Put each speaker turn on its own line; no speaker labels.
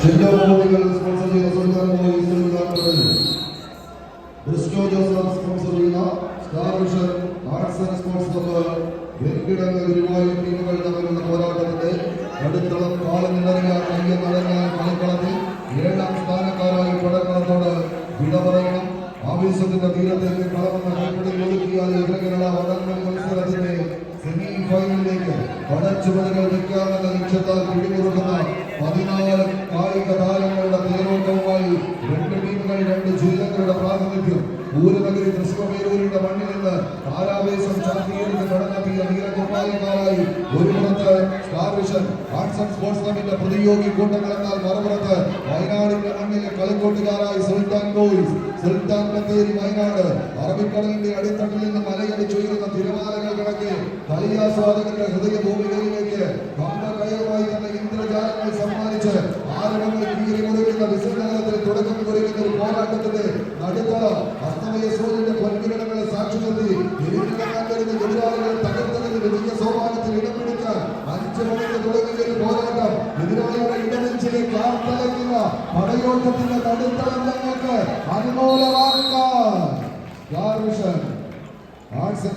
Shindo മോദികൾ sponsor ചെയ്യുന്ന സുൽത്താൻ മോയി സുൽത്താൻ Patel Cristo Joseph sponsor ചെയ്യുന്ന star vision arts and sports club Venkitangu Guruvayur ടീമുകൾ തമ്മിലുള്ള പോരാട്ടത്തിന്റെ നടുത്തളം കാലം നിറഞ്ഞ കയ്യ നടഞ്ഞ കളിക്കളത്തിൽ ഏഴാം സ്ഥാനക്കാരായി പടക്കളത്തോട് വിട പറയണം ആവേശത്തിന്റെ തീരത്തേക്ക് കളമെന്ന കൈപ്പിടി ഒതുക്കിയാൽ ഫൈനലിലേക്ക് പടച്ചുമലുകൾ വെക്കാമെന്ന ലക്ഷ്യത്താൽ പിടിമുറുക്കുന്ന പതിനാല് കായിക താരങ്ങളുടെ തേരോട്ടവുമായി രണ്ട് ടീമുകൾ രണ്ട് ജില്ലകളുടെ പ്രാതിനിധ്യം. ഊരനഗരി കൃഷ്ണപേരൂരിന്റെ മണ്ണിൽ നിന്ന് താരാവേശം ശാക്തീകരിച്ച് കടന്നെത്തിയ നീലകുമാരിക്കാരായി ഒരു പുറത്ത് സ്റ്റാർവിഷൻ ആർട്സ് ആൻഡ് സ്പോർട്സ് ക്ലബിന്റെ പ്രതിയോഗി കൂട്ടങ്ങളെന്നാൽ മറുപുറത്ത് വയനാടിന്റെ മണ്ണിലെ കളിക്കോട്ടുകാരായി സുൽത്താൻ ബോയ്സ് സുൽത്താൻ ബത്തേരി വയനാട് അറബിക്കടലിന്റെ അടിത്തട്ടിൽ നിന്ന് മലയടിച്ചുയരുന്ന തിരമാലകൾ കളിയാസ്വാദകരുടെ ഹൃദയഭൂമികയിലേക്ക് കയറുമായി തന്നെ ഇന്ദ്രജാലങ്ങൾ സമ്മാനിച്ച് ആരവങ്ങൾ കീറി മുറിക്കുന്ന വിസർജനത്തിൽ തുടക്കം കുറിക്കുന്ന ഒരു പോരാട്ടത്തിന്റെ നടുത്തള അസ്തമയ സൂര്യന്റെ പൊൻകിരണങ്ങളെ സാക്ഷി നിർത്തി വരുന്ന എതിരാളികളെ തകർത്തതിന് വലിയ സോപാനത്തിൽ ഇടം പിടിക്കാൻ അഞ്ച് മണിക്ക് തുടങ്ങിയ ഒരു പോരാട്ടം. എതിരാളിയുടെ ഇടനെഞ്ചിലെ ആർത്തലയ്ക്കുന്ന പടയോട്ടത്തിന്റെ നടുത്തളം ഞങ്ങൾക്ക് അനുകൂലമാക്കാൻ ആർട്സ്